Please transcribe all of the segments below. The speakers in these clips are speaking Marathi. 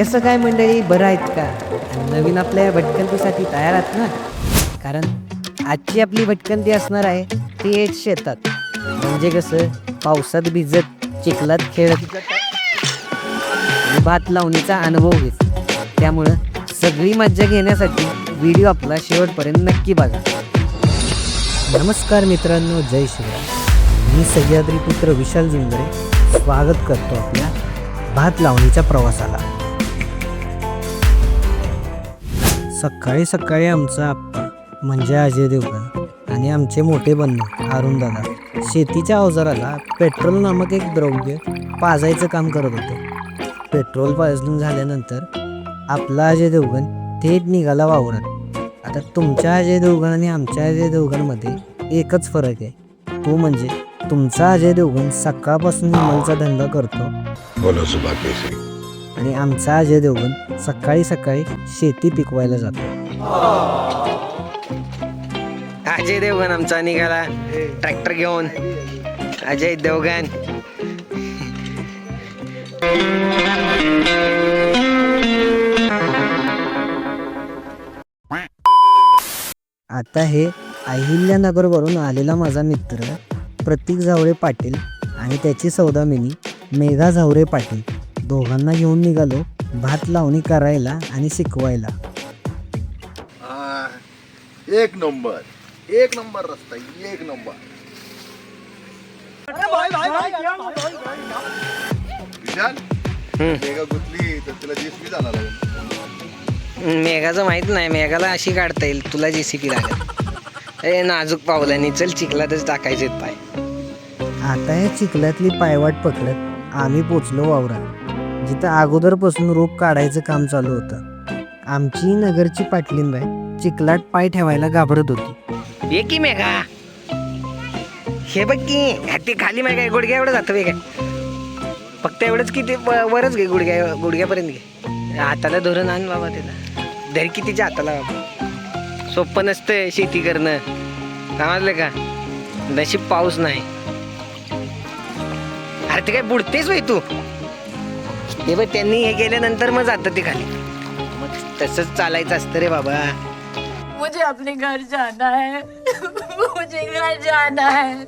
कसं काय मंडळी? बरं आहेत का? नवीन आपल्या भटकंतीसाठी तयार आहात ना? कारण आजची आपली भटकंती असणार आहे ती शेतात. म्हणजे कसं? पावसात भिजत चिखलात खेळत. भात लावणीचा अनुभव घेत. त्यामुळं सगळी मज्जा घेण्यासाठी व्हिडिओ आपला शेवटपर्यंत नक्की बघा. नमस्कार मित्रांनो जय श्रीराम. मी सह्याद्री पुत्र विशाल जिंगरे. स्वागत करतो आपल्या भात लावणीच्या प्रवासाला. सकाळी सकाळी आमचा आप्पा म्हणजे अजय देवगण आणि आमचे मोठे बंधू अरुण दादा शेतीच्या अवजाराला पेट्रोल नामक एक द्रव्य पाजायचं काम करत होते. पेट्रोल पाजून झाल्यानंतर आपला अजय देवगण थेट निघाला वावरात. आता तुमच्या अजय देवगण आणि आमच्या अजय देवगणमध्ये एकच फरक आहे. तो म्हणजे तुमचा अजय देवगण सकाळपासून विमलचा धंदा करतो. बोलो आणि आमचा अजय देवगण सकाळी सकाळी शेती पिकवायला जातो. अजय देवगण आमचा निघाला. ट्रॅक्टर घेऊन. अजय देवगण. आता हे अहिल्यानगरवरून आलेला माझा मित्र प्रतीक झावरे पाटील आणि त्याची सौदामिनी मेघा झावरे पाटील. दोघांना घेऊन निघालो. भात लावणी करायला आणि शिकवायला. एक नंबर. एक नंबर रस्ता एक नंबर. विशाल मेघा गुतली तर तिला जेसबी जाणार आहे मेघाचं माहीत नाही मेघाला अशी काढता येईल तुला जे सी पी लागेल. ए नाजूक पावलानी चल चिखलातच टाकायचे पाय. आता या चिखलातली पायवाट पकडत आम्ही पोचलो वावरात. जिथं अगोदरपासून रोप काढायचं काम चालू होतं. आमची नगरची पाटलींबाई चिखलाट पाय ठेवायला घाबरत होती. ये की मेघा. हे बघ की ह्या ते खाली मेघा गुडघ्या एवढं जातं वेगळ्या फक्त एवढंच की ते व- वरच घे गुडघ्या गुडघ्यापर्यंत घे. हाताला धरून आण बाबा त्याला. धर की तिच्या हाताला बाबा. सोपं नसतं शेती करणं. समजलं का? नशीब पाऊस नाही. अरे ते काय बुडतेच वय तू? हे बघ त्यांनी हे केल्यानंतर मग जातं ते खाली. मग तसंच चालायचं असतं रे बाबा. मुझे अपने घर जाना है। मुझे घर जाना है।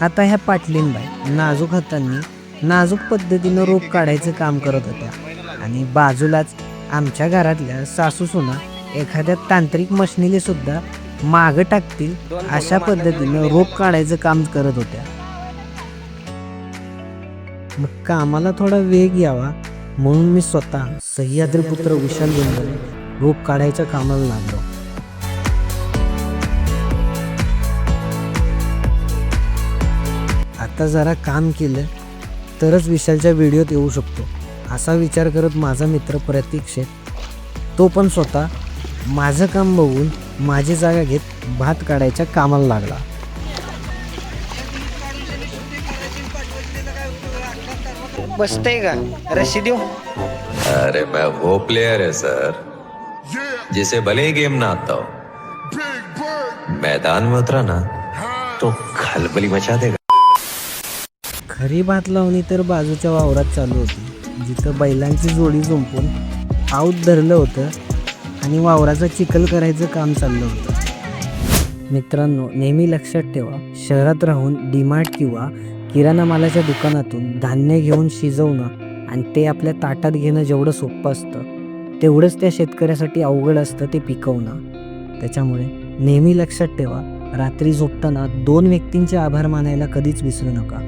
आता ह्या पाटलींबाई नाजूक हातांनी नाजूक पद्धतीनं रोप काढायचं काम करत होत्या. आणि बाजूलाच आमच्या घरातल्या सासू सुना एखाद्या तांत्रिक मशनीले सुद्धा मागं टाकतील अशा पद्धतीनं रोप काढायचं काम करत होत्या. मग कामाला थोडा वेग यावा म्हणून मी स्वतः सह्याद्री पुत्र विशाल गोंधळे रोप काढायच्या कामाला लागलो. आता जरा काम केलं तरच विशालच्या व्हिडिओत येऊ शकतो असा विचार करत माझा मित्र प्रतीक्षेत तो पण स्वतः माझं काम बघून माझी जागा घेत भात काढायच्या कामाला लागला. बसतंय का? रशी देऊ? अरे मैं वो प्लेयर है सर जिसे भले ही गेम ना आता हो। मैदान में उतरा ना तो खलबली मचा देगा। खरी भात लावणी तर बाजूच्या वावरात चालू होती जिथं बैलांची जोडी जुंपून आऊत धरलं होतं आणि वावराचं चिखल करायचं काम चाललं होतं. मित्रांनो नेहमी लक्षात ठेवा शहरात राहून डीमार्ट किंवा किराणा मालाच्या दुकानातून धान्य घेऊन शिजवणं आणि ते आपल्या ताटात घेणं जेवढं सोपं असतं तेवढंच त्या शेतकऱ्यासाठी अवघड असतं ते पिकवणं. त्याच्यामुळे नेहमी लक्षात ठेवा रात्री झोपताना दोन व्यक्तींचे आभार मानायला कधीच विसरू नका.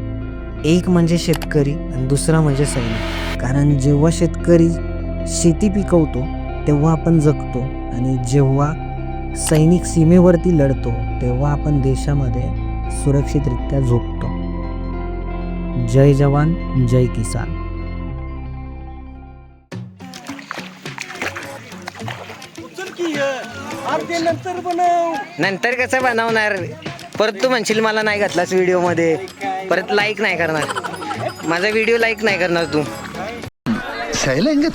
एक म्हणजे शेतकरी आणि दुसरा म्हणजे सैनिक. कारण जेव्हा शेतकरी शेती पिकवतो तेव्हा आपण जगतो आणि जेव्हा सैनिक सीमेवरती लढतो तेव्हा आपण देशामध्ये सुरक्षितरित्या झोपतो. जय जवान जय किसान. नंतर कसं बनवणार? परत तू म्हणशील मला नाही घातलास व्हिडिओमध्ये परत लाईक नाही करणार. माझा व्हिडिओ लाईक नाही करणार तू. सहलेंगे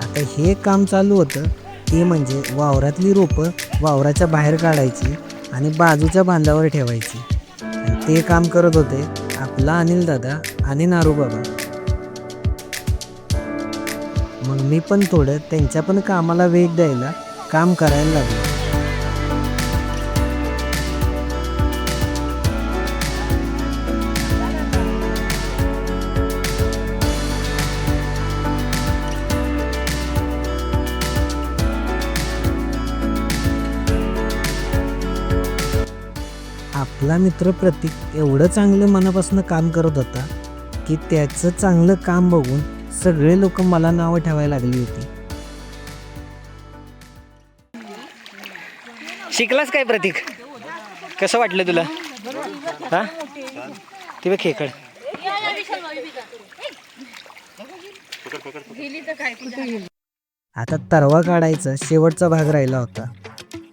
आता हे काम चालू होतं ते म्हणजे वावरातली रोपं वावराच्या बाहेर काढायची आणि बाजूच्या बांधावर ठेवायची. आणि ते काम करत होते आपला अनिल दादा आणि नारू बाबा. मग मी पण थोडं त्यांच्या पण कामाला वेग द्यायला काम करायला लागलो. आपला मित्र प्रतीक एवढं चांगलं मनापासून काम करत होता की त्याचं चांगलं काम बघून सगळे लोक मला नावं ठेवायला लागली होती. शिकलास काय प्रतीक? कसं वाटलं तुला? हा? ते बघ खेकड. आता तरवा काढायचा शेवटचा भाग राहिला होता.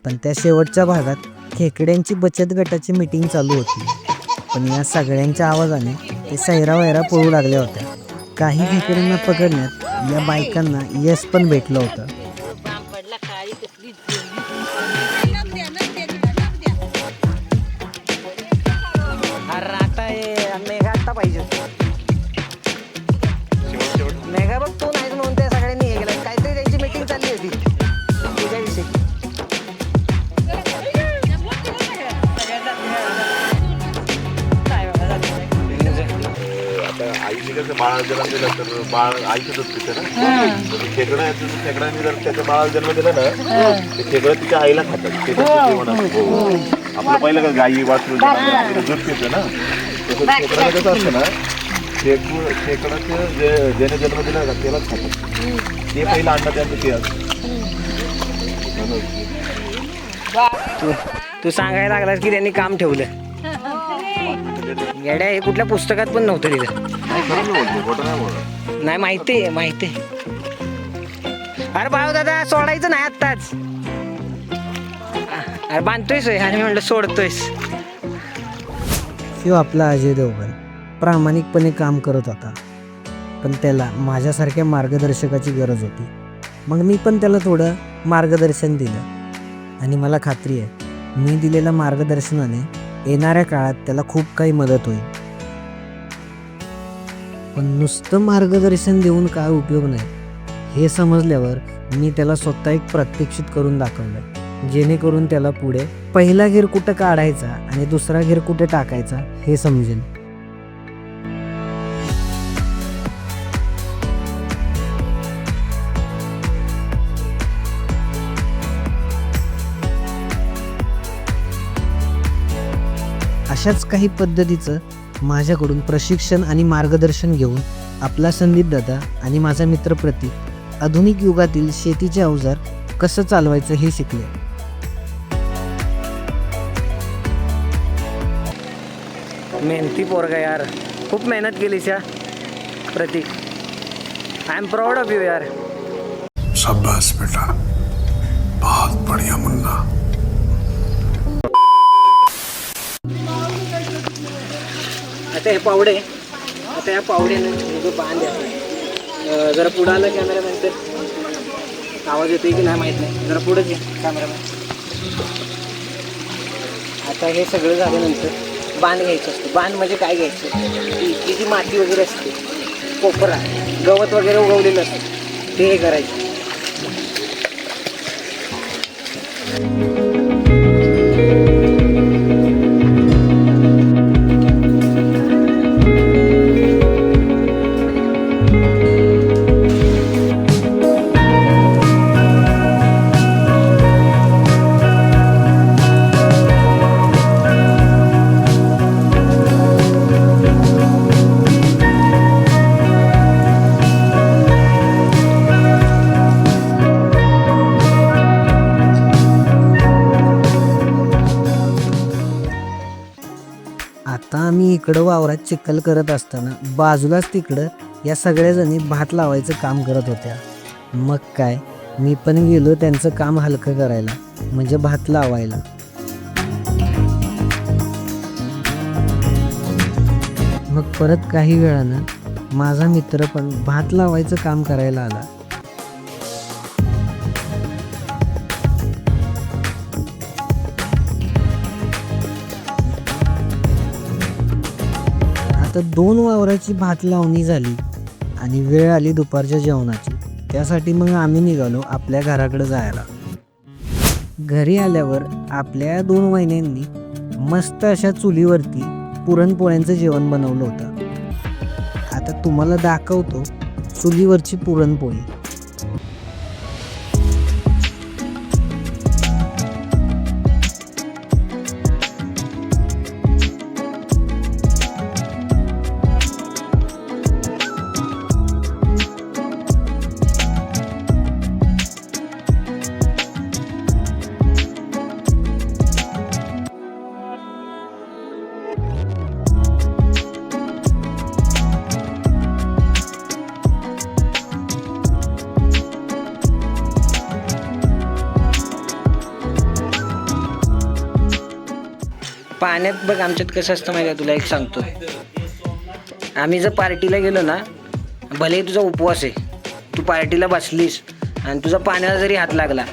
पण त्या शेवटच्या भागात खेकड्यांची बचत गटाची मीटिंग चालू होती. पण या सगळ्यांच्या आवाजाने ते सैरा वैरा पळू लागल्या होत्या. काही खेकड्यांना पकडण्यात या बायकांना यश पण भेटलं होतं. दिला तर बाळ आईचंच असते ना तर खेकडा खेकड्याने जर त्याच्या बाळाला जन्म दिला ना ते खेकडं तिच्या आईला खातात. ते त्यांचं जेवण असतं. हो. आपलं पहिलं का गाई वासरू जन्म दूध पितं ना. तसं खेकड्याला कसं असतं ना खेकू खेकडाचं जे ज्याने जन्म दिला ना त्यालाच खातात. ते पहिलं अन्न त्यांचं ते असतं. तू तू सांगायला लागलास की त्यांनी काम ठेवलं. येड्या हे कुठल्या पुस्तकात पण नव्हतं तिथं. नाही माहिती आहे माहिती आहे. अरे भाऊ दादा सोडायचं नाही आत्ताच. अरे बांधतोयस होय आणि मी म्हणलं सोडतोयस. शिव आपला अजय देवगण प्रामाणिकपणे काम करत होता. पण त्याला माझ्यासारख्या मार्गदर्शकाची गरज होती. मग मी पण त्याला थोडं मार्गदर्शन दिलं. आणि मला खात्री आहे मी दिलेल्या मार्गदर्शनाने येणाऱ्या काळात त्याला खूप काही मदत होईल. पण नुसतं मार्गदर्शन देऊन काय उपयोग नाही हे समजल्यावर मी त्याला स्वतः एक प्रात्यक्षित करून दाखवलं जेणेकरून त्याला पुढे पहिला घेर कुठं काढायचा आणि दुसरा घेर कुठे टाकायचा हे समजेल अशाच काही पद्धतीचं माझ्याकडून प्रशिक्षण आणि मार्गदर्शन घेऊन आपला संदीप दादा आणि माझा मित्र प्रतीक आधुनिक युगातील शेतीचे अवजार कसं चालवायचं हे शिकले. मेहनती पोरगा यार. खूप मेहनत केलीस या Pratik. I am proud of you यार. बेटा. बहुत बढ़िया मुन्ना. आता हे पावडे आता या पावड्यानं जो बांध आहे जरा पुढं आलं कॅमेरामॅन तर. आवाज येतोय की नाही माहीत नाही. जरा पुढंच घ्या कॅमेरामॅन आता हे सगळं झाल्यानंतर बांध घ्यायचं असतं. बांध म्हणजे काय घ्यायचं? ती ती जी माती वगैरे असते कोपरा गवत वगैरे उगवलेलं असतं ते हे करायचं. इकडं वावरात चिखल करत असताना बाजूलाच तिकडं या सगळ्याजणी भात लावायचं काम करत होत्या. मग काय मी पण गेलो त्यांचं काम हलकं करायला म्हणजे भात लावायला. मग परत काही वेळानं माझा मित्र पण भात लावायचं काम करायला आला. आता दोन वावराची भात लावणी झाली आणि वेळ आली दुपारच्या जेवणाची. त्यासाठी मग आम्ही निघालो आपल्या घराकडे जायला. घरी आल्यावर आपल्या दोन महिन्यांनी मस्त अशा चुलीवरती पुरणपोळ्यांचं जेवण बनवलं होतं. आता तुम्हाला दाखवतो चुलीवरची पुरणपोळी. पाण्यात बघ आमच्यात कसं असतं माहिती आहे तुला? एक सांगतो. आम्ही जर पार्टीला गेलो ना भले तुझा उपवास आहे तू पार्टीला बसलीस आणि तुझा पाण्याला जरी हात लागला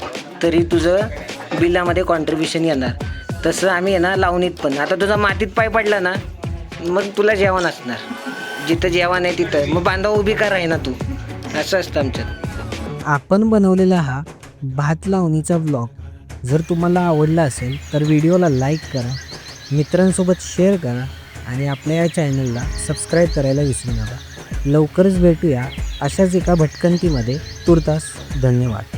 तरी तुझं बिलामध्ये कॉन्ट्रीब्युशन येणार. तसं आम्ही आहे ना लावणीत पण. आता तुझा मातीत पाय पडला ना मग तुला जेवण असणार. जिथं जेवण आहे तिथं. मग बांधा उभी का आहे ना तू? असं असतं आमच्यात. आपण बनवलेला हा भात लावणीचा ब्लॉग जर तुम्हाला आवडला असेल तर व्हिडिओला लाईक करा. मित्रांसोबत शेअर करा आणि आपल्या या चॅनलला सबस्क्राईब करायला विसरू नका. लवकरच भेटूया अशाच एका भटकंतीमध्ये. तुर्तास धन्यवाद.